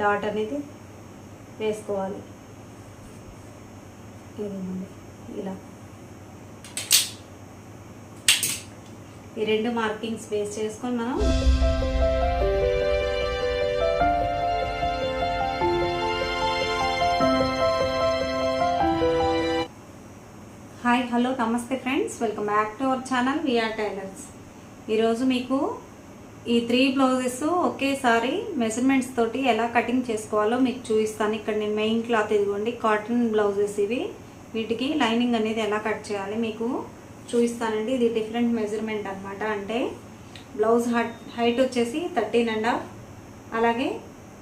Dot అనేది వేసుకోవాలి. ఇదిగోండి ఇలా. ఈ రెండు మార్కింగ్స్ బేస్ చేసుకొని మనం హాయ్ హలో నమస్తే friends. Welcome back to our channel VR tailors. ఈరోజు మీకు ఈ త్రీ బ్లౌజెస్ ఒకేసారి మెజర్మెంట్స్ తోటి ఎలా కటింగ్ చేసుకోవాలో మీకు చూపిస్తాను. ఇక్కడ నేను మెయిన్ క్లాత్ ఇదిగోండి కాటన్ బ్లౌజెస్ ఇవి. వీటికి లైనింగ్ అనేది ఎలా కట్ చేయాలి మీకు చూపిస్తానండి. ఇది డిఫరెంట్ మెజర్మెంట్ అనమాట అంటే బ్లౌజ్ హైట్ వచ్చేసి థర్టీన్ అండ్ హాఫ్ అలాగే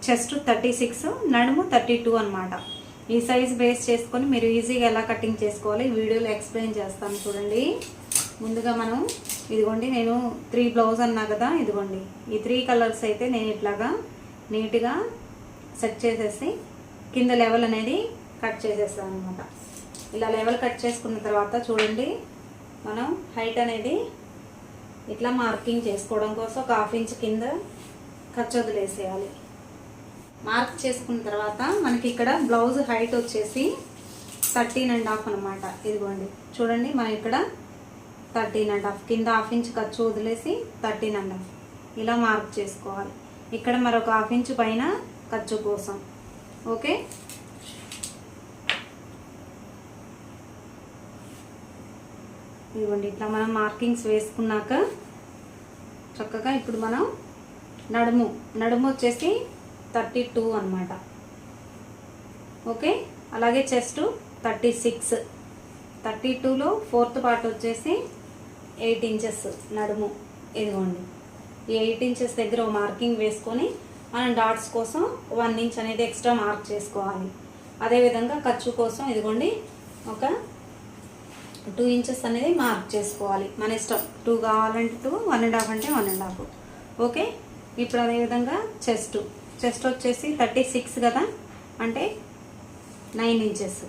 చెస్ట్ థర్టీ సిక్స్ నడుము థర్టీ టూ అనమాట ఈ సైజ్ బేస్ చేసుకొని మీరు ఈజీగా ఎలా కటింగ్ చేసుకోవాలి వీడియోలో ఎక్స్ప్లెయిన్ చేస్తాను చూడండి. ముందుగా మనం ఇదిగోండి నేను త్రీ బ్లౌజ్ అన్నా కదా ఇదిగోండి. ఈ త్రీ కలర్స్ అయితే నేను ఇట్లాగా నీట్గా సెట్ చేసేసి కింద లెవెల్ అనేది కట్ చేసేస్తాను అనమాట ఇలా లెవెల్ కట్ చేసుకున్న తర్వాత చూడండి మనం హైట్ అనేది ఇట్లా మార్కింగ్ చేసుకోవడం కోసం ఒక హాఫ్ ఇంచ్ కింద ఖర్చు వదిలేసేయాలి. మార్క్ చేసుకున్న తర్వాత మనకి ఇక్కడ బ్లౌజ్ హైట్ వచ్చేసి థర్టీన్ అండ్ హాఫ్ అనమాట ఇదిగోండి చూడండి మనం ఇక్కడ థర్టీన్ అండ్ హాఫ్ కింద హాఫ్ ఇంచ్ ఖర్చు వదిలేసి థర్టీన్ అండ్ హాఫ్. ఇలా మార్క్ చేసుకోవాలి. ఇక్కడ మరొక హాఫ్ ఇంచ్ పైన ఖర్చు కోసం. ఓకే? ఇవ్వండి ఇట్లా మనం మార్కింగ్స్ వేసుకున్నాక చక్కగా ఇప్పుడు మనం నడుము నడుము వచ్చేసి థర్టీ టూ అనమాట ఓకే? అలాగే చెస్ట్ థర్టీ సిక్స్. థర్టీ టూలో ఫోర్త్ పార్ట్ వచ్చేసి ఎయిట్ ఇంచెస్ నడుము. ఇదిగోండి. ఈ ఎయిట్ ఇంచెస్ దగ్గర మార్కింగ్ వేసుకొని మనం డాట్స్ కోసం వన్ ఇంచ్ అనేది ఎక్స్ట్రా మార్క్ చేసుకోవాలి. అదేవిధంగా ఖర్చు కోసం ఇదిగోండి ఒక టూ ఇంచెస్ అనేది మార్క్ చేసుకోవాలి. మన ఇష్టం. టూ కావాలంటే టూ వన్ అండ్ హాఫ్ అంటే వన్ అండ్ హాఫ్. ఓకే? ఇప్పుడు అదేవిధంగా చెస్ట్. చెస్ట్ వచ్చేసి థర్టీ సిక్స్ కదా? అంటే నైన్ ఇంచెస్.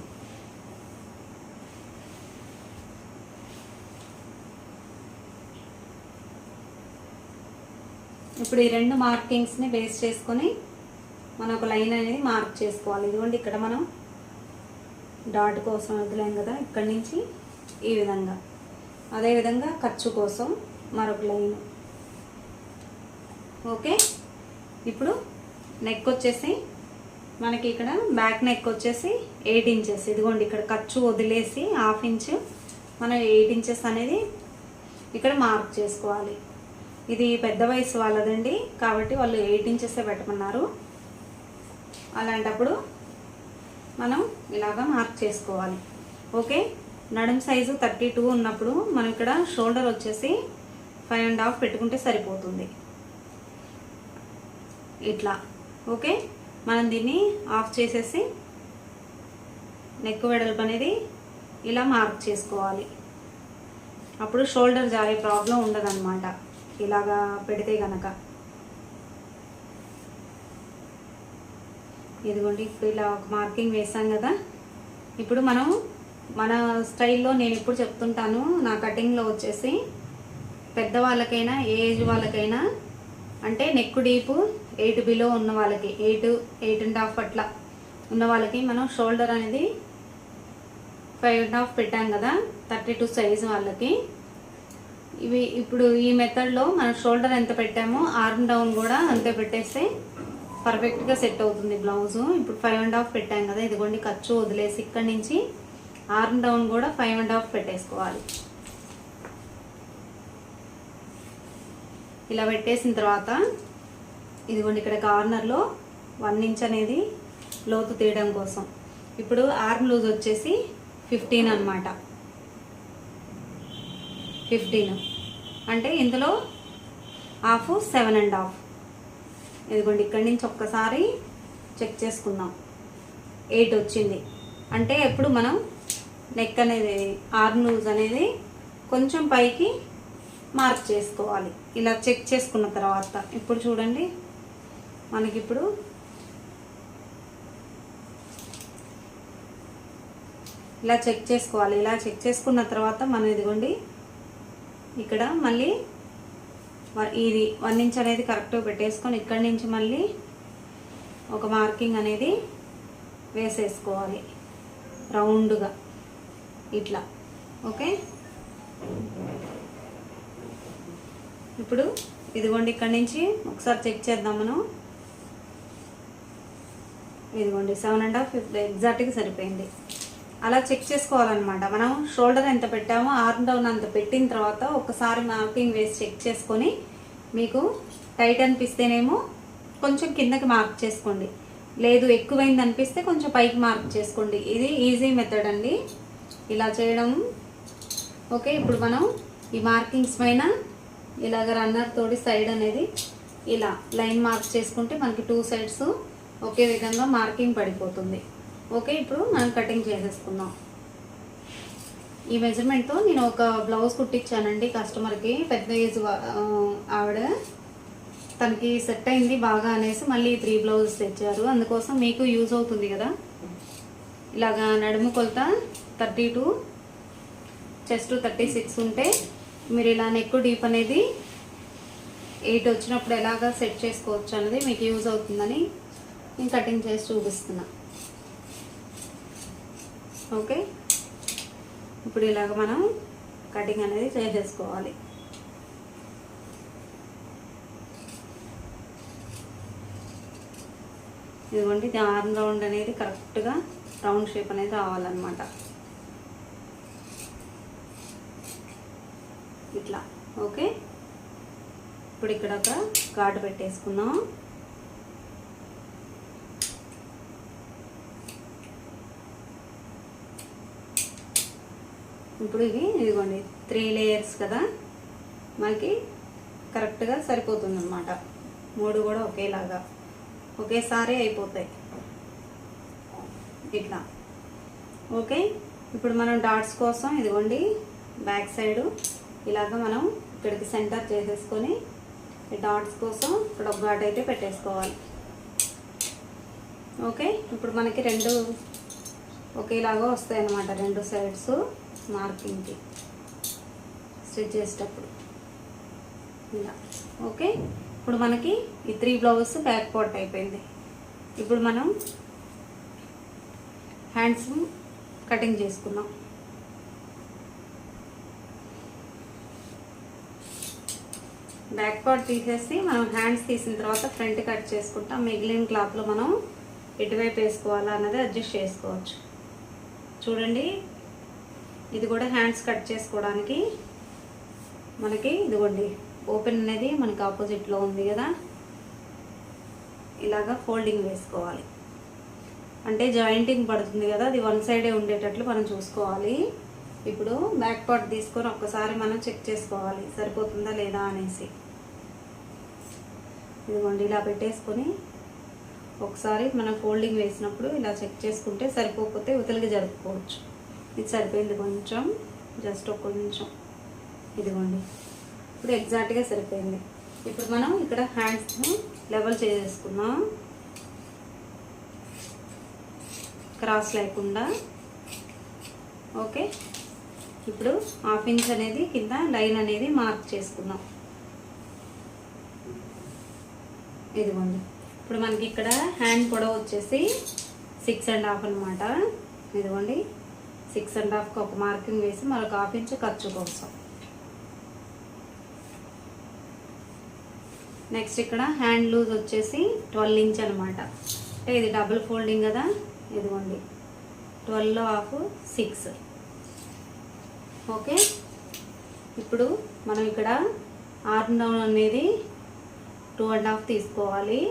ఇప్పుడు ఈ రెండు మార్కింగ్స్ని బేస్ చేసుకొని మనం ఒక లైన్ అనేది మార్క్ చేసుకోవాలి. ఇదిగోండి ఇక్కడ మనం డాట్ కోసం వదిలేం కదా ఇక్కడి నుంచి ఈ విధంగా. అదేవిధంగా ఖర్చు కోసం మరొక లైన్. ఓకే? ఇప్పుడు నెక్ వచ్చేసి మనకి ఇక్కడ బ్యాక్ నెక్ వచ్చేసి ఎయిట్ ఇంచెస్ ఇదిగోండి ఇక్కడ ఖర్చు వదిలేసి హాఫ్ ఇంచ్ మనం ఎయిట్ ఇంచెస్ అనేది ఇక్కడ మార్క్ చేసుకోవాలి. ఇది పెద్ద వయసు వాళ్ళదండి. కాబట్టి వాళ్ళు ఎయిట్ ఇంచెసే పెట్టమన్నారు. అలాంటప్పుడు మనం ఇలాగా మార్క్ చేసుకోవాలి. ఓకే? నడుం సైజు థర్టీ టూ ఉన్నప్పుడు మనం ఇక్కడ షోల్డర్ వచ్చేసి ఫైవ్ అండ్ హాఫ్ పెట్టుకుంటే సరిపోతుంది. ఇట్లా. ఓకే? మనం దీన్ని ఆఫ్ చేసేసి నెక్ వెడల్పు అనేది ఇలా మార్క్ చేసుకోవాలి. అప్పుడు షోల్డర్ జారే ప్రాబ్లం ఉండదన్నమాట. ఇలాగా పెడితే గనక. ఇదిగోండి ఇప్పుడు ఇలా ఒక మార్కింగ్ వేసాం కదా. ఇప్పుడు మనం మన స్టైల్లో నేను ఇప్పుడు చెప్తుంటాను నా కటింగ్లో వచ్చేసి పెద్దవాళ్ళకైనా ఏ ఏజ్ వాళ్ళకైనా అంటే నెక్ డీపు ఎయిట్ బిలో ఉన్న వాళ్ళకి ఎయిట్ ఎయిట్ అండ్ హాఫ్ అట్లా ఉన్న వాళ్ళకి మనం షోల్డర్ అనేది ఫైవ్ అండ్ హాఫ్ పెట్టాం కదా థర్టీ టూ సైజ్ వాళ్ళకి. ఇవి ఇప్పుడు ఈ మెథడ్లో మనం షోల్డర్ ఎంత పెట్టామో ఆర్మ్ డౌన్ కూడా అంతే పెట్టేస్తే పర్ఫెక్ట్గా సెట్ అవుతుంది బ్లౌజు ఇప్పుడు ఫైవ్ అండ్ హాఫ్ పెట్టాం కదా ఇదిగోండి ఖర్చు వదిలేసి ఇక్కడి నుంచి ఆర్మ్ డౌన్ కూడా ఫైవ్ అండ్ హాఫ్ పెట్టేసుకోవాలి. ఇలా పెట్టేసిన తర్వాత ఇదిగోండి ఇక్కడ కార్నర్లో వన్ ఇంచ్ అనేది లోతు తీయడం కోసం. ఇప్పుడు ఆర్మ్ లూజ్ వచ్చేసి ఫిఫ్టీన్ అనమాట ఫిఫ్టీన్ అంటే ఇందులో హాఫ్ సెవెన్ అండ్ హాఫ్. ఇదిగోండి ఇక్కడి నుంచి ఒక్కసారి చెక్ చేసుకుందాం. ఎయిట్ వచ్చింది. అంటే ఎప్పుడు మనం నెక్ అనేది ఆర్నూజ్ అనేది కొంచెం పైకి మార్క్ చేసుకోవాలి. ఇలా చెక్ చేసుకున్న తర్వాత. ఇప్పుడు చూడండి. మనకి ఇప్పుడు ఇలా చెక్ చేసుకోవాలి. ఇలా చెక్ చేసుకున్న తర్వాత మనం ఇదిగోండి ఇక్కడ మళ్ళీ ఇది వన్ ఇంచ్ అనేది కరెక్ట్గా పెట్టేసుకొని ఇక్కడి నుంచి మళ్ళీ ఒక మార్కింగ్ అనేది వేసేసుకోవాలి. రౌండ్గా. ఇట్లా. ఓకే? ఇప్పుడు ఇదిగోండి ఇక్కడ నుంచి ఒకసారి చెక్ చేద్దాం మనం. ఇదిగోండి సెవెన్ అండ్ హాఫ్ ఎగ్జాక్ట్గా సరిపోయింది. అలా చెక్ చేసుకోవాలన్నమాట. మనం షోల్డర్ ఎంత పెట్టామో ఆర్మ్ డౌన్ అంత పెట్టిన తర్వాత ఒకసారి మార్కింగ్ వేసి చెక్ చేసుకొని మీకు టైట్ అనిపిస్తేనేమో కొంచెం కిందకి మార్క్ చేసుకోండి. లేదు ఎక్కువైంది అనిపిస్తే కొంచెం పైకి మార్క్ చేసుకోండి. ఇది ఈజీ మెథడ్ అండి. ఇలా చేయడం. ఓకే ఇప్పుడు మనం ఈ మార్కింగ్స్ పైన ఇలాగ రన్నర్ తోటి సైడ్ అనేది ఇలా లైన్ మార్క్ చేసుకుంటే మనకి టూ సైడ్స్ ఒకే విధంగా మార్కింగ్ పడిపోతుంది. ఓకే ఇప్పుడు మనం కటింగ్ చేసేసుకుందాం. ఈ మెజర్మెంట్తో నేను ఒక బ్లౌజ్ కుట్టించానండి కస్టమర్కి పెద్ద ఏజ్ ఆవిడ తనకి సెట్ అయింది బాగా అనేసి మళ్ళీ త్రీ బ్లౌజెస్ తెచ్చారు. అందుకోసం మీకు యూజ్ అవుతుంది కదా. ఇలాగా నడుము కొలత thirty two chest thirty six ఉంటే మీరు ఇలా నెక్ డీప్ అనేది ఎయిట్ వచ్చినప్పుడు ఎలాగా సెట్ చేసుకోవచ్చు అనేది మీకు యూజ్ అవుతుందని నేను కటింగ్ చేసి చూపిస్తున్నాను ఓకే? ఇప్పుడు ఇలాగ మనం కటింగ్ అనేది చేసేసుకోవాలి. ఇదిగోండి ఇది ఆర్మ్ రౌండ్ అనేది కరెక్ట్గా రౌండ్ షేప్ అనేది రావాలన్నమాట. ఇట్లా ఓకే? ఇప్పుడు ఇక్కడ ఒక ఘాటు పెట్టేసుకుందాం. ఇప్పుడు ఇవి ఇదిగోండి త్రీ లేయర్స్ కదా? మనకి కరెక్ట్గా సరిపోతుంది అనమాట మూడు కూడా ఒకేలాగా. ఒకేసారి అయిపోతాయి. ఇట్లా. ఓకే? ఇప్పుడు మనం డాట్స్ కోసం ఇదిగోండి బ్యాక్ సైడు ఇలాగ మనం ఇక్కడికి సెంటర్ చేసేసుకొని డాట్స్ కోసం ఇక్కడ ఒక డాట్ అయితే పెట్టేసుకోవాలి. ఓకే? ఇప్పుడు మనకి రెండు ఒకేలాగా వస్తాయి అన్నమాట రెండు సైడ్స్ మార్కింగ్కి స్టిచ్ చేసేటప్పుడు. ఇలా. ఓకే? ఇప్పుడు మనకి ఈ త్రీ బ్లౌజెస్ బ్యాక్ పార్ట్ అయిపోయింది. ఇప్పుడు మనం హ్యాండ్స్ కటింగ్ చేసుకున్నాం బ్యాక్ పార్ట్ తీసేసి మనం హ్యాండ్స్ తీసిన తర్వాత ఫ్రంట్ కట్ చేసుకుంటాం. మిగిలిన క్లాత్లో మనం ఎటువైపు వేసుకోవాలా అన్నది అడ్జస్ట్ చేసుకోవచ్చు. చూడండి. ఇది కూడా హ్యాండ్స్ కట్ చేసుకోవడానికి మనకి ఇదిగోండి ఓపెన్ అనేది మనకి ఆపోజిట్లో ఉంది కదా. ఇలాగా ఫోల్డింగ్ వేసుకోవాలి. అంటే జాయింటింగ్ పడుతుంది కదా అది వన్ సైడే ఉండేటట్లు మనం చూసుకోవాలి. ఇప్పుడు బ్యాక్ పార్ట్ తీసుకొని ఒక్కసారి మనం చెక్ చేసుకోవాలి సరిపోతుందా లేదా అనేసి. ఇదిగోండి ఇలా పెట్టేసుకొని ఒకసారి మనం ఫోల్డింగ్ వేసినప్పుడు ఇలా చెక్ చేసుకుంటే సరిపోకపోతే ఉతలికి జరుపుకోవచ్చు. ఇది సరిపోయింది కొంచెం. జస్ట్ ఒక కొంచెం ఇదిగోండి. ఇప్పుడు ఎగ్జాక్ట్గా సరిపోయింది. ఇప్పుడు మనం ఇక్కడ హ్యాండ్స్ని లెవెల్ చేసేసుకుందాం. క్రాస్ లేకుండా. ఓకే ఇప్పుడు హాఫ్ ఇంచ్ అనేది కింద లైన్ అనేది మార్క్ చేసుకుందాం. ఇదిగోండి. ఇప్పుడు మనకి ఇక్కడ హ్యాండ్ పొడవు వచ్చేసి సిక్స్ అండ్ హాఫ్ అనమాట ఇదిగోండి. సిక్స్ అండ్ హాఫ్కి ఒక మార్కింగ్ వేసి మరొక హాఫ్ ఇంచ్ ఖర్చు కోసం. నెక్స్ట్ ఇక్కడ హ్యాండ్ లూజ్ వచ్చేసి ట్వెల్వ్ ఇంచ్ అనమాట అంటే ఇది డబుల్ ఫోల్డింగ్ కదా? ఇదిగోండి. Twelve half six. ఓకే? ఇప్పుడు మనం ఇక్కడ ఆర్మ్ డౌన్ అనేది టూ అండ్ హాఫ్ తీసుకోవాలి.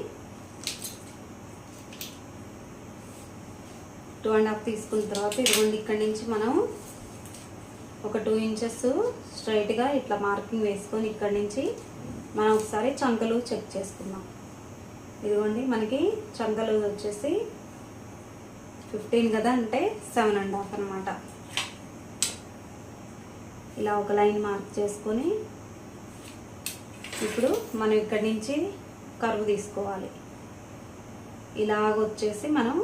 టూ అండ్ హాఫ్ తీసుకున్న తర్వాత ఇదిగోండి ఇక్కడ నుంచి మనం ఒక టూ ఇంచెస్ స్ట్రైట్గా ఇట్లా మార్కింగ్ వేసుకొని ఇక్కడి నుంచి మనం ఒకసారి చంకలు చెక్ చేసుకుందాం. ఇదిగోండి మనకి చంకలు వచ్చేసి ఫిఫ్టీన్ కదా అంటే సెవెన్ అండ్ హాఫ్ అనమాట ఇలా ఒక లైన్ మార్క్ చేసుకొని ఇప్పుడు మనం ఇక్కడి నుంచి కరువు తీసుకోవాలి. ఇలాగ వచ్చేసి మనం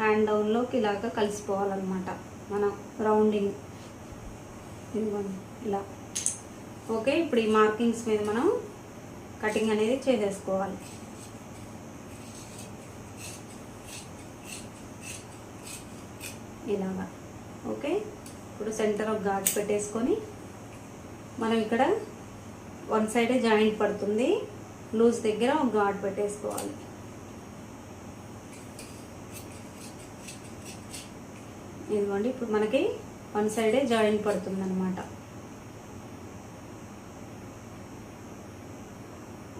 హ్యాండ్ డౌన్లోకి ఇలాగ కలిసిపోవాలన్నమాట. మన రౌండింగ్. ఇలా. ఓకే ఇప్పుడు ఈ మార్కింగ్స్ మీద మనం కటింగ్ అనేది చేసేసుకోవాలి. ఇలాగా. ఓకే ఇప్పుడు సెంటర్ ఒక ఘాట్ పెట్టేసుకొని మనం ఇక్కడ వన్ సైడే జాయింట్ పడుతుంది. లూజ్ దగ్గర ఒక ఘాట్ పెట్టేసుకోవాలి. ఇదిగోండి ఇప్పుడు మనకి వన్ సైడే జాయింట్ పడుతుంది అనమాట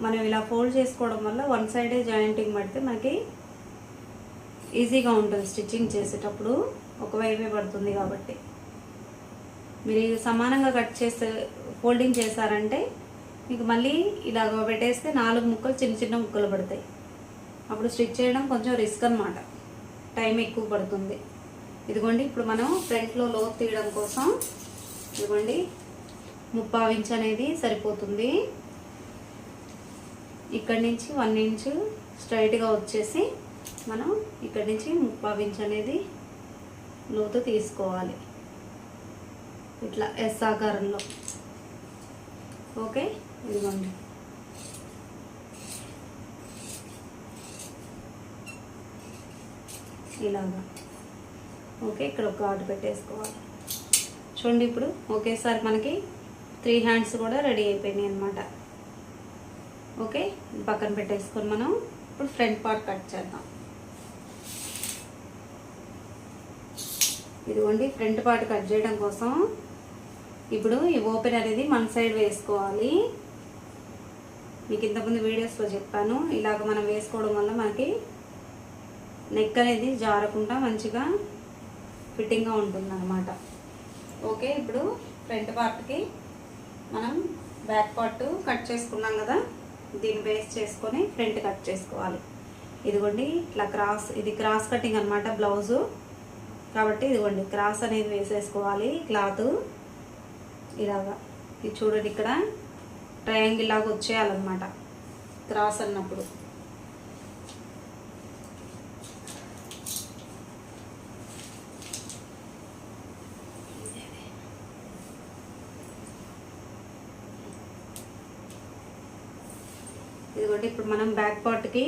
మనం ఇలా ఫోల్డ్ చేసుకోవడం వల్ల వన్ సైడే జాయింటింగ్ పడితే మనకి ఈజీగా ఉంటుంది స్టిచ్చింగ్ చేసేటప్పుడు. ఒకవైపే పడుతుంది కాబట్టి. మీరు సమానంగా కట్ చేస్తే ఫోల్డింగ్ చేశారంటే మీకు మళ్ళీ ఇలాగ పెట్టేస్తే నాలుగు ముక్కలు చిన్న చిన్న ముక్కలు పడతాయి. అప్పుడు స్టిచ్ చేయడం కొంచెం రిస్క్ అనమాట టైం ఎక్కువ పడుతుంది. ఇదిగోండి ఇప్పుడు మనం ఫ్రంట్లో లోతు తీయడం కోసం ఇదిగోండి ముప్పావు ఇంచ్ అనేది సరిపోతుంది. ఇక్కడి నుంచి వన్ ఇంచ్ స్ట్రైట్గా వచ్చేసి మనం ఇక్కడి నుంచి ముప్పావు ఇంచ్ అనేది లోతు తీసుకోవాలి. ఇట్లా ఎస్ ఆకారంలో. ఓకే ఇదిగోండి. ఇలాగా. ఓకే ఇక్కడ ఒక గాడు పెట్టేసుకోవాలి. చూడండి ఇప్పుడు ఒకేసారి మనకి త్రీ హ్యాండ్స్ కూడా రెడీ అయిపోయినాయి అనమాట ఓకే పక్కన పెట్టేసుకొని మనం ఇప్పుడు ఫ్రంట్ పార్ట్ కట్ చేద్దాం. ఇదిగోండి ఫ్రంట్ పార్ట్ కట్ చేయడం కోసం ఇప్పుడు ఈ ఓపెన్ అనేది మన సైడ్ వేసుకోవాలి. మీకు ఇంతకుముందు వీడియోస్లో చెప్పాను ఇలాగ మనం వేసుకోవడం వల్ల మనకి నెక్ అనేది జారకుండా మంచిగా ఫిట్టింగ్గా ఉంటుంది అనమాట ఓకే ఇప్పుడు ఫ్రంట్ పార్ట్కి మనం బ్యాక్ పార్ట్ కట్ చేసుకున్నాం కదా దీన్ని బేస్ చేసుకొని ఫ్రంట్ కట్ చేసుకోవాలి. ఇదిగోండి ఇట్లా క్రాస్ ఇది క్రాస్ కటింగ్ అనమాట బ్లౌజు. కాబట్టి ఇదిగోండి క్రాస్ అనేది వేసేసుకోవాలి క్లాత్. ఇలాగా ఇది చూడండి ఇక్కడ ట్రయాంగిల్ లాగా వచ్చేయాలన్నమాట క్రాస్ అన్నప్పుడు. ఇదిగోండి ఇప్పుడు మనం బ్యాక్ పార్ట్కి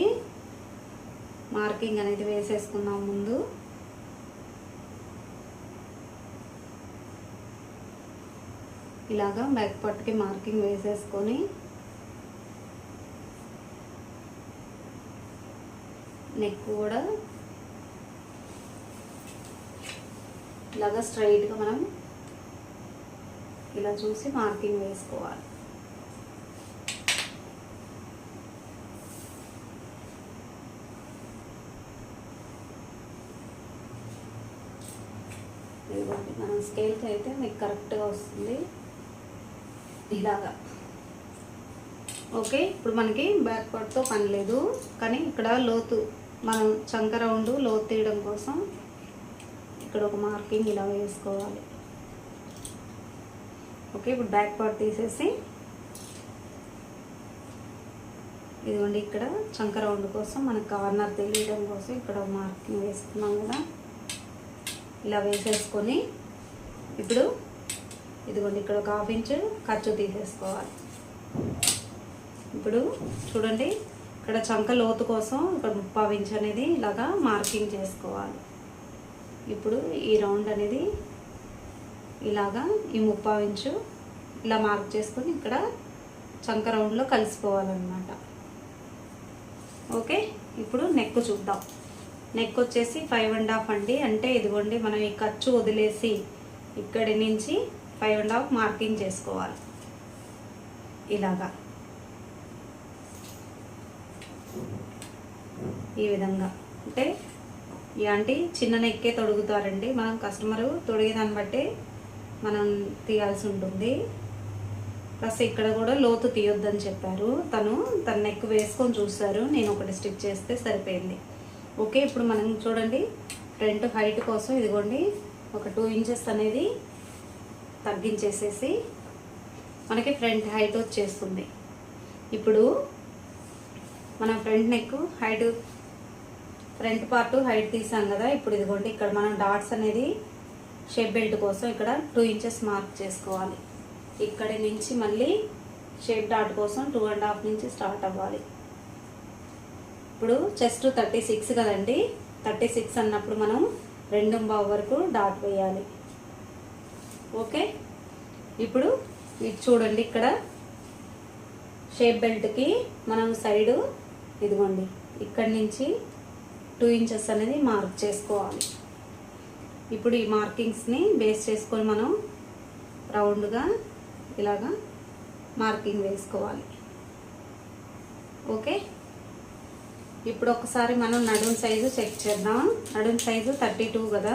మార్కింగ్ అనేది వేసేసుకుందాం ముందు. ఇలాగా బ్యాక్ పార్ట్కి మార్కింగ్ వేసేసుకొని నెక్ కూడా ఇలాగా స్ట్రైట్గా మనం ఇలా చూసి మార్కింగ్ వేసుకోవాలి ఇదిగోండి మనం స్కేల్కి అయితే మీకు కరెక్ట్గా వస్తుంది. ఇలాగా. ఓకే ఇప్పుడు మనకి బ్యాక్ పార్ట్తో పని లేదు. కానీ ఇక్కడ లోతు మనం చంక రౌండ్ లోతు తీయడం కోసం ఇక్కడ ఒక మార్కింగ్ ఇలా వేసుకోవాలి. ఓకే ఇప్పుడు బ్యాక్ పార్ట్ తీసేసి ఇదిగోండి ఇక్కడ చంక రౌండ్ కోసం మనకు కార్నర్ తెలియడం కోసం ఇక్కడ మార్కింగ్ వేసుకున్నాం కదా. ఇలా వేసేసుకొని ఇప్పుడు ఇదిగోండి ఇక్కడ ఒక హాఫ్ ఇంచ్ ఖర్చు తీసేసుకోవాలి. ఇప్పుడు చూడండి ఇక్కడ చంక లోతు కోసం ఇక్కడ ముప్పావు ఇంచ్ అనేది ఇలాగా మార్కింగ్ చేసుకోవాలి. ఇప్పుడు ఈ రౌండ్ అనేది ఇలాగా ఈ ముప్పావు ఇంచు ఇలా మార్క్ చేసుకొని ఇక్కడ చంక రౌండ్లో కలిసిపోవాలన్నమాట. ఓకే ఇప్పుడు నెక్ చూద్దాం. నెక్ వచ్చేసి ఫైవ్ అండ్ హాఫ్ అండి. అంటే ఇదిగోండి మనం ఈ ఖర్చు వదిలేసి ఇక్కడి నుంచి ఫైవ్ అండ్ హాఫ్ మార్కింగ్ చేసుకోవాలి. ఇలాగా. ఈ విధంగా. అంటే ఈ ఆంటీ చిన్న నెక్కే తొడుగుతారండి. మనం కస్టమరు తొడిగేదాన్ని బట్టి మనం తీయాల్సి ఉంటుంది. ప్లస్ ఇక్కడ కూడా లోతు తీయొద్దని చెప్పారు. తను తన నెక్ వేసుకొని చూస్తారు నేను ఒకటి స్టిచ్ చేస్తే సరిపోయింది. ఓకే ఇప్పుడు మనం చూడండి. ఫ్రంట్ హైట్ కోసం ఇదిగోండి ఒక టూ ఇంచెస్ అనేది తగ్గించేసేసి మనకి ఫ్రంట్ హైట్ వచ్చేస్తుంది. ఇప్పుడు మన front neck height front part height తీసాం కదా ఇప్పుడు ఇదిగోండి ఇక్కడ మనం డాట్స్ అనేది షేప్ బెల్ట్ కోసం ఇక్కడ టూ ఇంచెస్ మార్క్ చేసుకోవాలి. ఇక్కడి నుంచి మళ్ళీ షేప్ డాట్ కోసం టూ అండ్ హాఫ్ నుంచి స్టార్ట్ అవ్వాలి. ఇప్పుడు చెస్ట్ థర్టీ సిక్స్ కదండి. థర్టీ సిక్స్ అన్నప్పుడు మనం రెండు బావు వరకు డాట్ వేయాలి. ఓకే ఇప్పుడు ఇది చూడండి ఇక్కడ. షేప్ బెల్ట్కి మనం సైడు ఇదిగోండి. ఇక్కడి నుంచి టూ ఇంచెస్ అనేది మార్క్ చేసుకోవాలి. ఇప్పుడు ఈ మార్కింగ్స్ని బేస్ చేసుకొని మనం రౌండ్గా ఇలాగా మార్కింగ్ వేసుకోవాలి. ఓకే ఇప్పుడు ఒకసారి మనం నడుం సైజు చెక్ చేద్దాం. నడుం సైజు థర్టీ టూ కదా.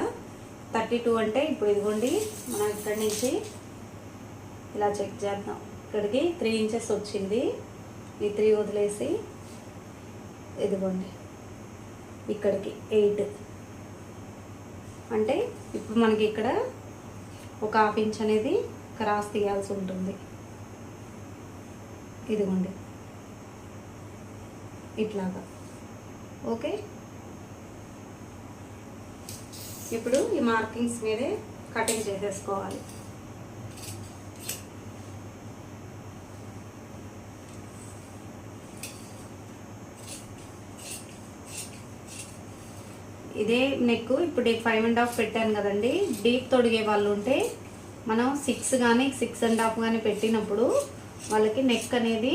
థర్టీ టూ అంటే ఇప్పుడు ఇదిగోండి మనం ఇక్కడి నుంచి ఇలా చెక్ చేద్దాం. ఇక్కడికి త్రీ ఇంచెస్ వచ్చింది. ఈ త్రీ వదిలేసి ఇదిగోండి ఇక్కడికి ఎయిట్ అంటే ఇప్పుడు మనకి ఇక్కడ ఒక హాఫ్ ఇంచ్ అనేది క్రాస్ తీయాల్సి ఉంటుంది. ఇదిగోండి ఇట్లాగా. ఓకే? ఇప్పుడు ఈ మార్కింగ్స్ మీదే కటింగ్ చేసేసుకోవాలి. ఇదే నెక్ ఇప్పుడు ఫైవ్ అండ్ హాఫ్ పెట్టాను కదండి. డీప్ తొడిగే వాళ్ళు ఉంటే మనం సిక్స్ కానీ సిక్స్ అండ్ హాఫ్ కానీ పెట్టినప్పుడు వాళ్ళకి నెక్ అనేది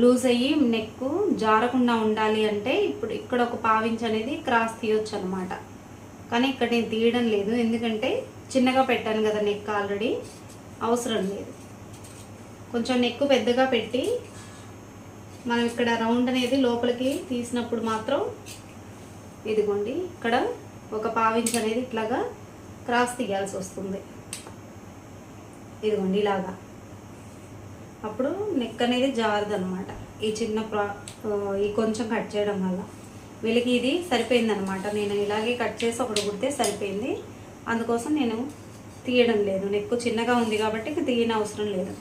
లూజ్ అయ్యి నెక్ జారకుండా ఉండాలి అంటే ఇప్పుడు ఇక్కడ ఒక పావించ్ అనేది క్రాస్ తీయొచ్చు అనమాట కానీ ఇక్కడ నేను తీయడం లేదు. ఎందుకంటే చిన్నగా పెట్టాను కదా నెక్ ఆల్రెడీ అవసరం లేదు. కొంచెం నెక్ పెద్దగా పెట్టి మనం ఇక్కడ రౌండ్ అనేది లోపలికి తీసినప్పుడు మాత్రం ఇదిగోండి ఇక్కడ ఒక పావించ్ అనేది ఇట్లాగా క్రాస్ తీయాల్సి వస్తుంది. ఇదిగోండి ఇలాగా. అప్పుడు నెక్ అనేది జారదు అనమాట ఈ చిన్న ప్రా ఈ కొంచెం కట్ చేయడం వల్ల. వీళ్ళకి ఇది సరిపోయింది అనమాట నేను ఇలాగే కట్ చేసి ఒకటి కుడితే సరిపోయింది. అందుకోసం నేను తీయడం లేదు. నెక్ చిన్నగా ఉంది కాబట్టి ఇక తీయని అవసరం లేదు.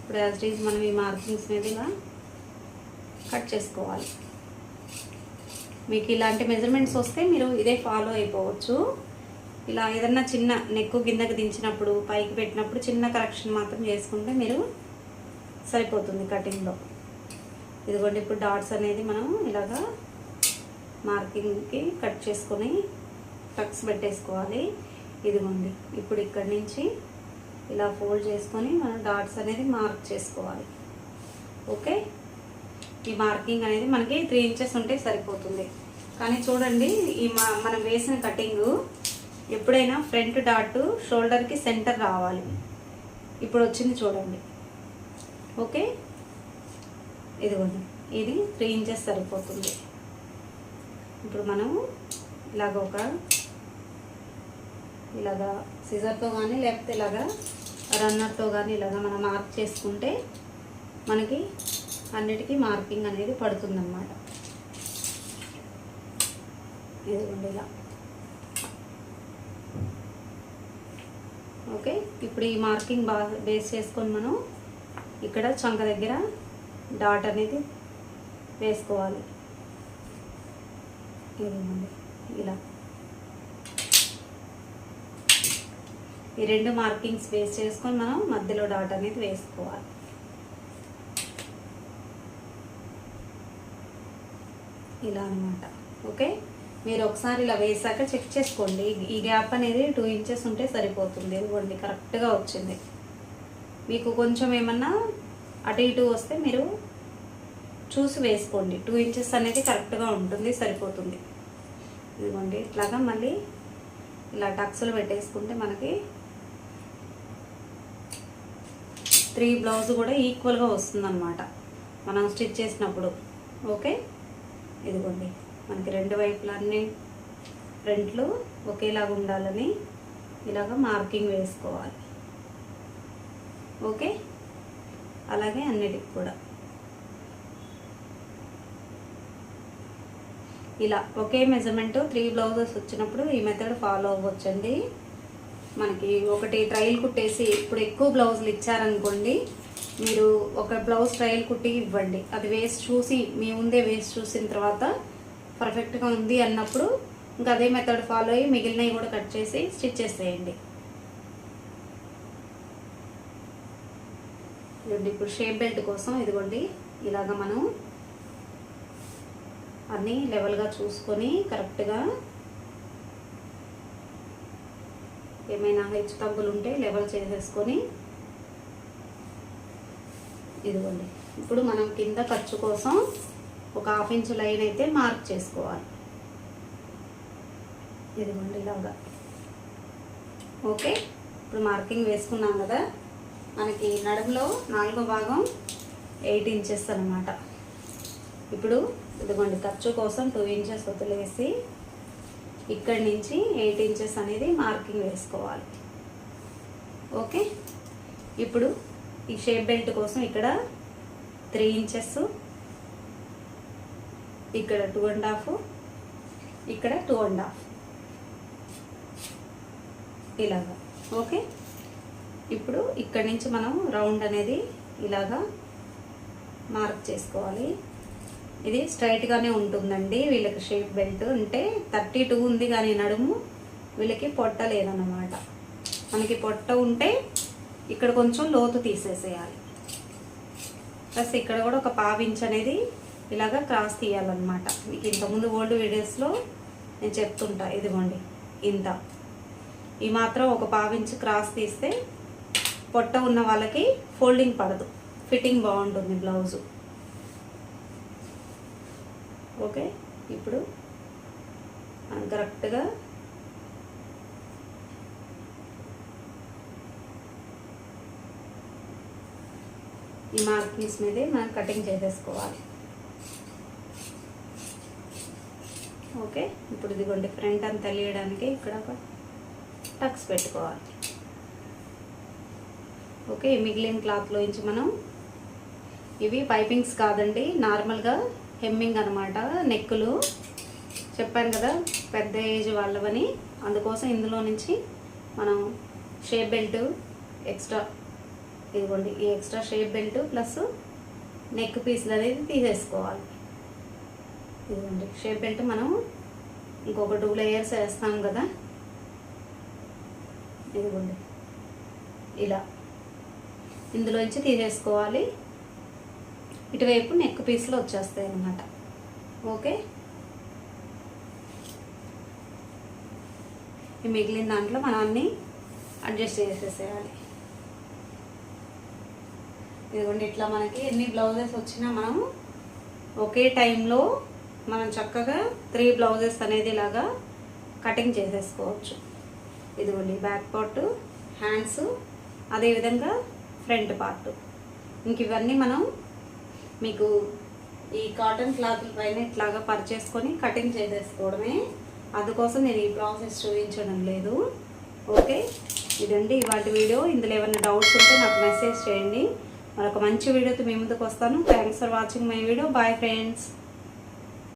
ఇప్పుడు యాజ్ ఈజ్ మనం ఈ మార్కింగ్స్ మీద ఇలా కట్ చేసుకోవాలి. మీకు ఇలాంటి మెజర్మెంట్స్ వస్తే మీరు ఇదే ఫాలో అయిపోవచ్చు. ఇలా ఏదన్నా చిన్న నెక్కు కిందకి దించినప్పుడు పైకి పెట్టినప్పుడు చిన్న కరెక్షన్ మాత్రం చేసుకుంటే మీరు సరిపోతుంది కటింగ్లో. ఇదిగోండి ఇప్పుడు డాట్స్ అనేది మనం ఇలాగా మార్కింగ్కి కట్ చేసుకొని టక్స్ పెట్టేసుకోవాలి. ఇదిగోండి ఇప్పుడు ఇక్కడి నుంచి ఇలా ఫోల్డ్ చేసుకొని మనం డాట్స్ అనేది మార్క్ చేసుకోవాలి. ఓకే? ఈ మార్కింగ్ అనేది మనకి త్రీ ఇంచెస్ ఉంటే సరిపోతుంది. కానీ చూడండి ఈ మా మనం వేసిన కటింగు ఎప్పుడైనా ఫ్రంట్ డాట్ షోల్డర్కి సెంటర్ రావాలి. ఇప్పుడు వచ్చింది చూడండి. ఓకే? ఇదిగోండి. ఇది త్రీ ఇంచెస్ సరిపోతుంది. ఇప్పుడు మనము ఇలాగ ఒక ఇలాగా సిజర్తో కానీ లేకపోతే ఇలాగా రన్నర్తో కానీ ఇలాగా మనం మార్క్ చేసుకుంటే మనకి అన్నిటికీ మార్కింగ్ అనేది పడుతుందన్నమాట. ఇదిగోండి ఇలా. ఓకే? ఇప్పుడు ఈ మార్కింగ్ బా బేస్ చేసుకొని మనం ఇక్కడ చంక దగ్గర డాట్ అనేది వేసుకోవాలి. ఇదిగోండి ఇలా. ఈ రెండు మార్కింగ్స్ బేస్ చేసుకొని మనం మధ్యలో డాట్ అనేది వేసుకోవాలి. ఇలా అనమాట ఓకే? మీరు ఒకసారి ఇలా వేసాక చెక్ చేసుకోండి. ఈ గ్యాప్ అనేది టూ ఇంచెస్ ఉంటే సరిపోతుంది. ఇదిగోండి కరెక్ట్గా వచ్చింది. మీకు కొంచెం ఏమన్నా అటు ఇటు వస్తే మీరు చూసి వేసుకోండి. టూ ఇంచెస్ అనేది కరెక్ట్గా ఉంటుంది సరిపోతుంది. ఇదిగోండి ఇట్లాగా మళ్ళీ ఇలా టక్స్లు పెట్టేసుకుంటే మనకి త్రీ బ్లౌజ్ కూడా ఈక్వల్గా వస్తుందన్నమాట. మనం స్టిచ్ చేసినప్పుడు. ఓకే? ఇదిగోండి. మనకి రెండు వైపులన్నీ అన్ని ఫ్రంట్లు ఒకేలాగా ఉండాలని ఇలాగ మార్కింగ్ వేసుకోవాలి. ఓకే? అలాగే అన్నిటికి కూడా. ఇలా ఒకే మెజర్మెంట్ త్రీ బ్లౌజెస్ వచ్చినప్పుడు ఈ మెథడ్ ఫాలో అవ్వచ్చండి. మనకి ఒకటి ట్రయల్ కుట్టేసి ఇప్పుడు ఎక్కువ బ్లౌజులు ఇచ్చారనుకోండి మీరు ఒక బ్లౌజ్ ట్రయల్ కుట్టి ఇవ్వండి. అది వేసి చూసి మీ ముందే వేసి చూసిన తర్వాత పర్ఫెక్ట్గా ఉంది అన్నప్పుడు ఇంకా అదే మెథడ్ ఫాలో అయ్యి మిగిలినవి కూడా కట్ చేసి స్టిచ్ చేసేయండి. ఇదిగోండి ఇప్పుడు షేప్ బెల్ట్ కోసం ఇదిగోండి ఇలాగ మనం అన్నీ లెవెల్గా చూసుకొని కరెక్ట్గా ఏమైనా హెచ్చు తగ్గులు ఉంటే లెవెల్ చేసేసుకొని ఇదిగోండి ఇప్పుడు మనం కింద ఖర్చు కోసం ఒక హాఫ్ ఇంచ్ లైన్ అయితే మార్క్ చేసుకోవాలి. ఇదిగోండి ఇలాగా. ఓకే ఇప్పుడు మార్కింగ్ వేసుకున్నాం కదా? మనకి నడుములో నాలుగో భాగం ఎయిట్ ఇంచెస్ అనమాట ఇప్పుడు ఇదిగోండి ఖర్చు కోసం టూ ఇంచెస్ వదిలేసి ఇక్కడి నుంచి ఎయిట్ ఇంచెస్ అనేది మార్కింగ్ వేసుకోవాలి. ఓకే ఇప్పుడు ఈ షేప్ బెల్ట్ కోసం ఇక్కడ త్రీ ఇంచెస్ ఇక్కడ టూ అండ్ హాఫ్ ఇక్కడ టూ అండ్ హాఫ్ ఇలాగా ఓకే? ఇప్పుడు ఇక్కడి నుంచి మనం రౌండ్ అనేది ఇలాగా మార్క్ చేసుకోవాలి. ఇది స్ట్రైట్గానే ఉంటుందండి. వీళ్ళకి షేప్ బెల్ట్ అంటే థర్టీ టూ ఉంది కానీ నడుము వీళ్ళకి పొట్ట లేదన్నమాట. మనకి పొట్ట ఉంటే ఇక్కడ కొంచెం లోతు తీసేసేయాలి. ప్లస్ ఇక్కడ కూడా ఒక పావించ్ అనేది ఇలాగా క్రాస్ తీయాలన్నమాట. మీకు ఇంతకుముందు ఓల్డ్ వీడియోస్లో నేను చెప్తుంటా ఇదిగోండి ఇంత. ఈ మాత్రం ఒక పావించి క్రాస్ తీస్తే పొట్ట ఉన్న వాళ్ళకి ఫోల్డింగ్ పడదు. ఫిట్టింగ్ బాగుంటుంది బ్లౌజు ఓకే ఇప్పుడు కరెక్ట్గా ఈ మార్కింగ్స్ మీదే మనం కటింగ్ చేసేసుకోవాలి. ఓకే? ఇప్పుడు ఇదిగోండి ఫ్రంట్ అంతా తెలియడానికి ఇక్కడ ఒక టక్స్ పెట్టుకోవాలి. ఓకే మిగిలిన క్లాత్లో నుంచి మనం ఇవి పైపింగ్స్ కాదండి నార్మల్గా హెమ్మింగ్ అనమాట నెక్కులు చెప్పాను కదా పెద్ద ఏజ్ వాళ్ళవని. అందుకోసం ఇందులో నుంచి మనం షేప్ బెల్ట్ ఎక్స్ట్రా ఇదిగోండి ఈ extra shape belt plus neck పీస్లు అనేది తీసేసుకోవాలి. ఇదిగోండి షేప్ బెల్ట్ మనం? ఇంకొక టూ లేయర్స్ వేస్తాం కదా? ఇదిగోండి. ఇలా. ఇందులోంచి తీసేసుకోవాలి. ఇటువైపు నెక్ పీస్లో వచ్చేస్తాయి అన్నమాట. ఓకే? మిగిలిన దాంట్లో మనం అన్నీ అడ్జస్ట్ చేసేసేయాలి. ఇదిగోండి ఇట్లా మనకి ఎన్ని బ్లౌజెస్ వచ్చినా మనం ఒకే టైంలో మనం చక్కగా త్రీ బ్లౌజెస్ అనేది ఇలాగా కటింగ్ చేసేసుకోవచ్చు. ఇదిగోండి బ్యాక్ పార్ట్ హ్యాండ్స్ అదేవిధంగా ఫ్రంట్ పార్ట్. ఇంక ఇవన్నీ మనం మీకు ఈ కాటన్ క్లాత్ పైన ఇట్లాగా పర్చేసుకొని కటింగ్ చేసేసుకోవడమే. అందుకోసం నేను ఈ ప్రాసెస్ చూపించడం లేదు. ఓకే? ఇదండి ఇవాటి వీడియో. ఇందులో ఏమైనా డౌట్స్ ఉంటే నాకు మెసేజ్ చేయండి. మరొక మంచి వీడియోతో మీ ముందుకు వస్తాను. Thanks for watching my video bye friends